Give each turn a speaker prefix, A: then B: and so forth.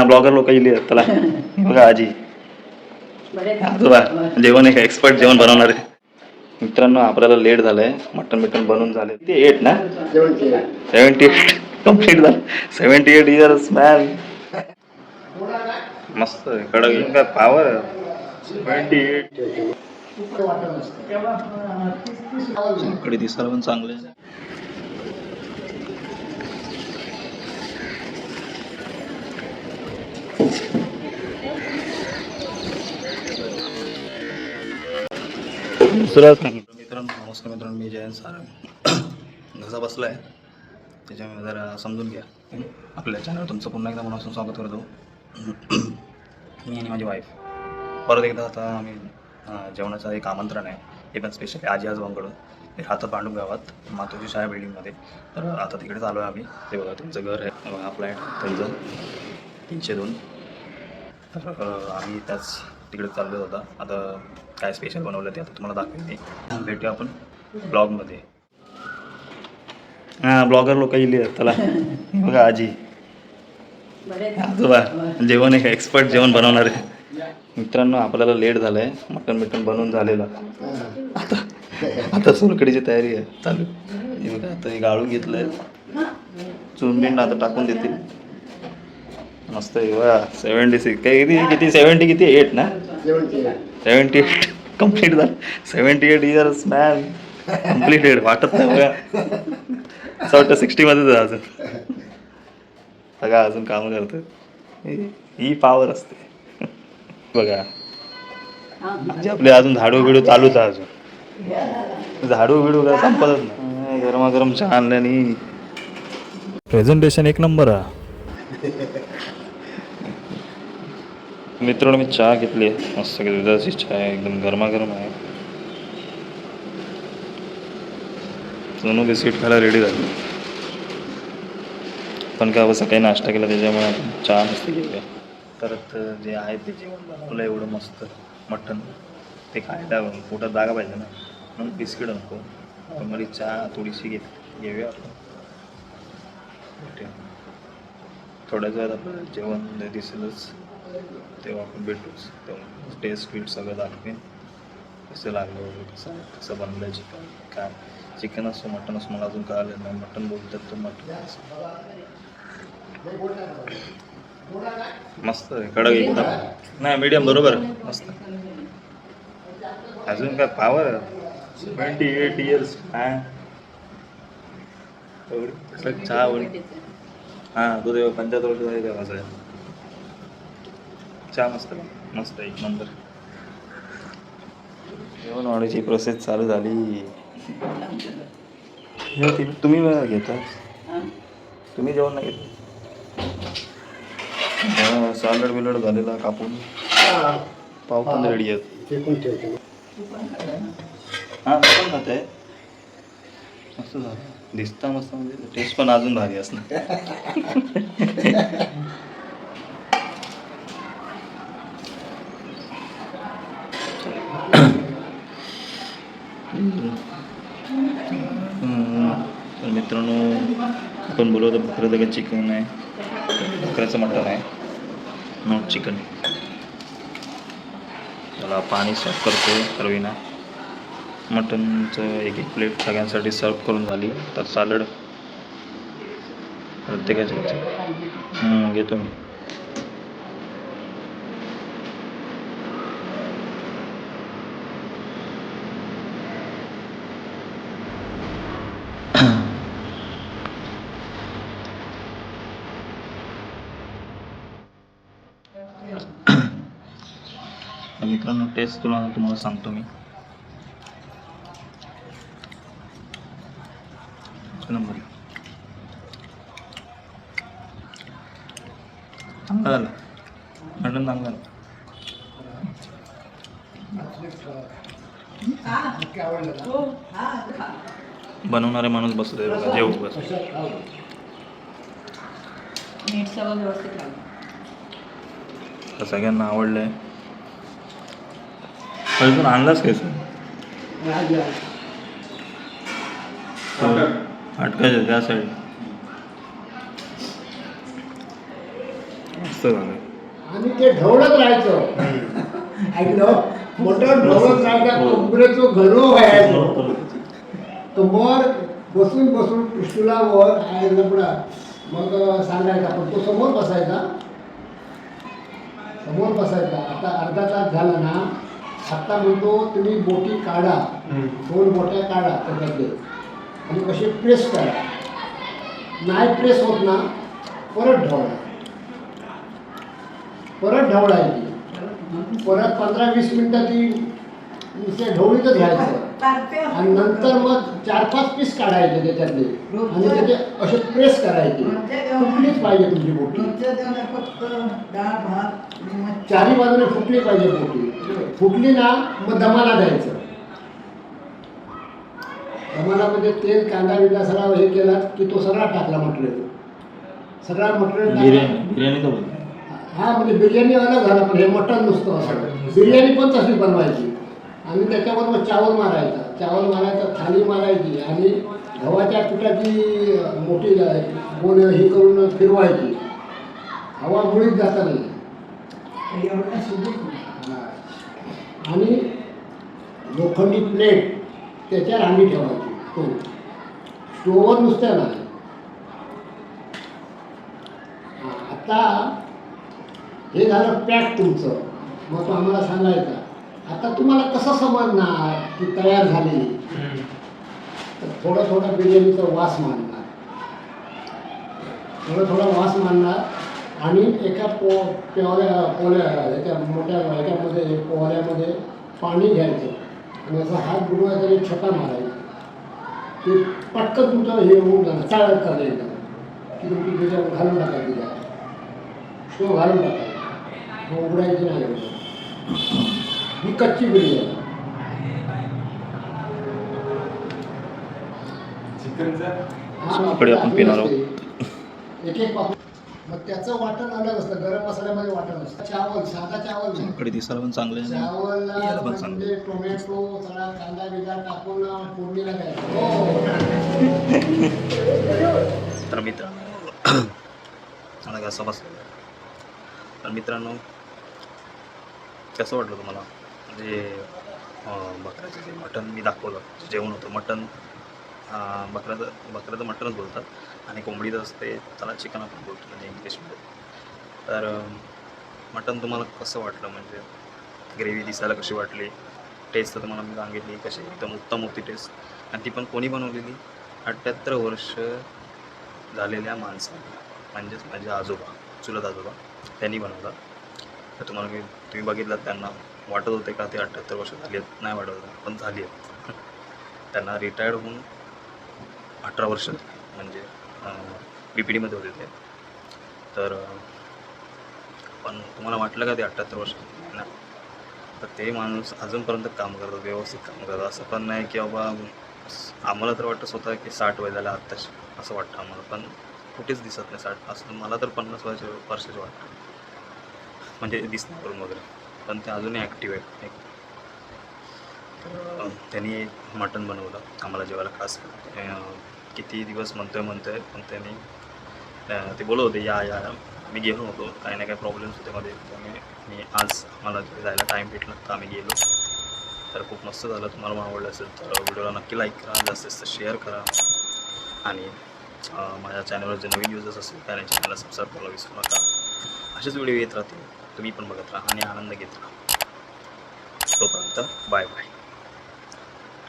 A: हा ब्लॉगर लोक आहेत त्याला बघा आजी. आजोबा जेवण आहे का एक्सपर्ट जेवण बनवणार आहे. मित्रांनो आपल्याला लेट झालंय. मटन बिटन बनवून झाले. ते एट ना? सेव्हन्टी एट कंप्लीट झालं. सेव्हन्टी एट इयर्स मॅन मस्त आहे. कडक येऊन काय पावर सेव्हन्टी एटकडे दिसायला पण चांगले दुसरं मित्रांनो नमस्कार मित्रांनो मी जयंत सारंग. घसा आहे त्याच्यामुळे जरा समजून घ्या. आपल्या चॅनल तुमचं पुन्हा एकदा मनापासून स्वागत करतो. मी आणि माझी वाईफ परत एकदा आता आम्ही जेवणाचं एक आमंत्रण आहे. हे पण स्पेशली आजी आजोबांकडून ते राहतात पांडू गावात मातोजी शाळा बिल्डिंगमध्ये तर आता तिकडे चालू आहे आम्ही. ते बघा तुमचं घर आहे. बघा हा फ्लॅट त्यांचं तीनशे दोन. तर आम्ही त्याच तिकडे चाललो होता आता काय स्पेशल बनवलं ते आता तुम्हाला दाखवेन मी भेटूया आपण ब्लॉगमध्ये. हां ब्लॉगर लोक इली आहेत त्याला बघा आजी. आजोबा जेवण आहे एक्सपर्ट जेवण बनवणार आहे. मित्रांनो आपल्याला लेट झालंय. मटन मिटण बनवून झालेलं. आता आता सोलकडीची तयारी आहे. चालू. हे बघा आता हे गाळून घेतलंय. चुनबिंड आता टाकून देतील. मस्त आहे वा. सेवन्टी सिक्स काही किती किती? सेवन्टी किती? एट ना? सेवन्टी एट कंप्लीट झालं. Seventy eight years man completed वाटत नाही बघा. असं वाटतं सिक्स्टीमध्येच आहे अजून. बघा अजून काम करतात ही- पावर असते. बघा. म्हणजे आपले अजून झाडू बिडू चालूच आहे अजून. झाडू बिडू काय संपतच नाही. गरमागरम चहा आणल्याने. प्रेझेंटेशन एक नंबर आहे. मित्रांनो मी चहा घेतली आहे. मस्त दुधाची चहा आहे एकदम गरमागरम आहे. सोनू बिस्किट खायला रेडी झाली. पण काय सकाळी नाश्ता केला त्याच्यामुळे आपण चहा मस्त घेऊया. परत जे आहे ते जेवण बनवलं एवढं मस्त मटण ते खायला पोटात जागा पाहिजे ना. म्हणून बिस्किट नको. नॉर्मली चहा थोडीशी घेत घेऊया आपण. थोड्याच वेळात आपलं जेवण दिसेलच. तेव्हा आपण भेटूच तेव्हा टेस्ट बीट सगळं दाखवेन. कसं लागलं वगैरे कसं आहे? कसं बनलं चिकन काय? चिकन असो मटन असो मला अजून कळालं नाही. मटन बोलतात तर मटन मस्त आहे. कडक एकदम. नाही मीडियम बरोबर आहे. मस्त. अजून काय? पावर ट्वेंटी एट इयर्स काय एवढी? चहा वगैरे? हां तो तेव्हा पंचायत वर्ष झाली तेव्हा चहा मस्त. मस्त आहे, एक नंबर. जेवण वाढायची प्रोसेस चालू झाली. हे तुम्ही बघा घेता? तुम्ही जेवण नाही घेत? सॅलड बिलड झालेला कापून. पाव पण रेडी आहेत. हां पण खात आहे. मस्त झालं. दिसता मस्त म्हणजे टेस्ट पण अजून भारी असणार हम्म. तर मित्रांनो आपण बोलवतो बकरं दगड चिकन आहे. बकऱ्याचं मटण आहे. नॉट चिकन त्याला पाणी सर्व करतो रवीना मटनचं एक एक प्लेट सगळ्यांसाठी सर्व करून झाली. तर सॅलड प्रत्येकाच्या घेतो मी. मित्रांनो टेस्ट तुला तुम्हाला सांगतो मी. नंबर. चांगला झाला. मटण चांगलं झालं. बनवणारे माणूस बसले जेव बस. सगळ्यांना आवडलंय. अजून आणलाच काय सर अटकायचं त्या साईड मस्त झालं.
B: आणि ते ढवळत राहायचं. ऐकलं? मोठं ढवळत राहायचं. कोंबड्याचं घणं व्हायचं. समोर बसून बसून पिस्तुला वर आहे लपडा. मग सांगायचा पण तो समोर बसायचा. समोर बसायचा. आता अर्धा तास झाला ना. आत्ता म्हणतो तुम्ही बोटी काढा. दोन बोट्या काढा त्याच्यातले आणि कसे प्रेस करा. नाही प्रेस होत ना परत ढवळा. परत ढवळायची परत पंधरा वीस मिनिटं ती नुसत्या ढवळीतच घ्यायचं. आणि नंतर मग चार पाच पीस काढायचे त्याच्यातले. आणि त्याचे असे प्रेस करायचे. फुटलीच पाहिजे तुमची बोटी.
C: फक्त डाळ भात आणि मच्छी.
B: चारी बाजूने फुटली पाहिजे बोटी. फुटली ना मग दमाला द्यायचं. दमालामध्ये तेल कांदा बिंदा सगळा हे केला की तो सगळा टाकला मटेरियल सगळा मटेरियल
A: बिर्याणी बिर्याणी तर बोलतो
B: हा म्हणजे बिर्याणी अलग झाला पण हे मटण नुसतं असं. बिर्याणी पण तशी बनवायची. आणि त्याच्याबरोबर चावल मारायचा. चावल मारायचा थाली मारायची आणि गव्हाच्या पिठाची मोठी गोल ही करून फिरवायची. हवा मुळीच जाता नाही. आणि लोखंडी प्लेट त्याच्यावर हांडी ठेवायची. तो. स्टोवर नुसत्या नाही. हा, आता हे झालं पॅक तुमचं. मग तो आम्हाला सांगायचा. आता तुम्हाला कसं समजणार की तयार झाली? तर थोडं थोडं बिर्याणीचा वास मानणार थोडं थोडा वास मानणार आणि एका पो पेवल्या पोल्या ह्याच्या मोठ्या ह्याच्यामध्ये पोहल्यामध्ये पाणी घ्यायचं. आणि असा हात बुडवायचा आणि छटा मारायचा. ते पटकन तुमचं हे होऊन जाणार चाळत करायचं की तुमची त्याच्यावर घालून टाकायची त्या तो घालून टाकायचा उघडायची नाही. ही कच्ची बिर्याणी हा,
A: इकडे आपण पिणार आहोत.
B: एक एक पापड मग त्याचं वाटण अलग असतं गरम मसाल्यामध्ये वाटण असतं. चावल साधा चावल नाही.
A: कडे दिसायला पण चांगलं
B: चावलला
A: चांगलं
B: म्हणजे टोमॅटो सगळा कांदा बिंदा टाकून फोडणीला द्यायचं हो.
A: तर मित्रांनो कसं बसलं तर मित्रांनो कसं वाटलं तुम्हाला? म्हणजे बकऱ्याचं जे मटण मी दाखवलं जेवण होतं मटण बकऱ्याचं बकऱ्याचं मटणच बोलतात. आणि कोंबडीचं असते त्याला चिकन आपण बोलतो म्हणजे इंग्लिशमध्ये तर मटन मटण तुम्हाला कसं वाटलं? म्हणजे ग्रेव्ही दिसायला कशी वाटली? टेस्ट तर तुम्हाला मी सांगितली कशी एकदम उत्तम होती टेस्ट आणि ती पण कोणी बनवलेली? अठ्ठ्याहत्तर वर्ष झालेल्या माणसांनी म्हणजेच माझे आजोबा चुलत आजोबा त्यांनी बनवला. तर तुम्हाला मी तुम्ही बघितलात त्यांना वाटत होते का ते अठ्ठ्याहत्तर वर्ष झाली आहेत? नाही वाटत होतं पण झाली आहेत. त्यांना रिटायर्ड होऊन अठरा वर्ष म्हणजे बी पी डीमध्ये होते ते. तर पण तुम्हाला वाटलं का ते अठ्ठ्याहत्तर वर्ष? नाही. तर ते माणूस अजूनपर्यंत काम करतात व्यवस्थित काम करतात असं पण नाही की बाबा आम्हाला तर वाटतं स्वतः की साठ वय झालं आत्ताच असं वाटतं आम्हाला. पण कुठेच दिसत नाही साठ. असं मला तर पन्नास वर्ष वर्षाचे वाटतं. म्हणजे दिसण्यावरून वगैरे. पण ते अजूनही ॲक्टिव्ह आहेत एक त्यांनी मटण बनवलं आम्हाला जेवायला खास किती दिवस म्हणतोय म्हणतोय पण त्यांनी ते बोलत होते या या मी गेलो होतो काही ना काही प्रॉब्लेम्स होते मध्ये. त्यामुळे मी आज मला तिथे जायला टाईम भेटला तर आम्ही गेलो. तर खूप मस्त झालं. तुम्हाला आवडलं असेल तर व्हिडिओला नक्की लाईक करा जास्तीत जास्त शेअर करा. आणि माझ्या चॅनलवर जे नवीन युजर्स असतील त्या चॅनलला सबस्क्राईब करायला विसरू नका. असेच व्हिडिओ येत राहतील. तुम्ही पण बघत राहा आणि आनंद घेत राहा. तोपर्यंत बाय बाय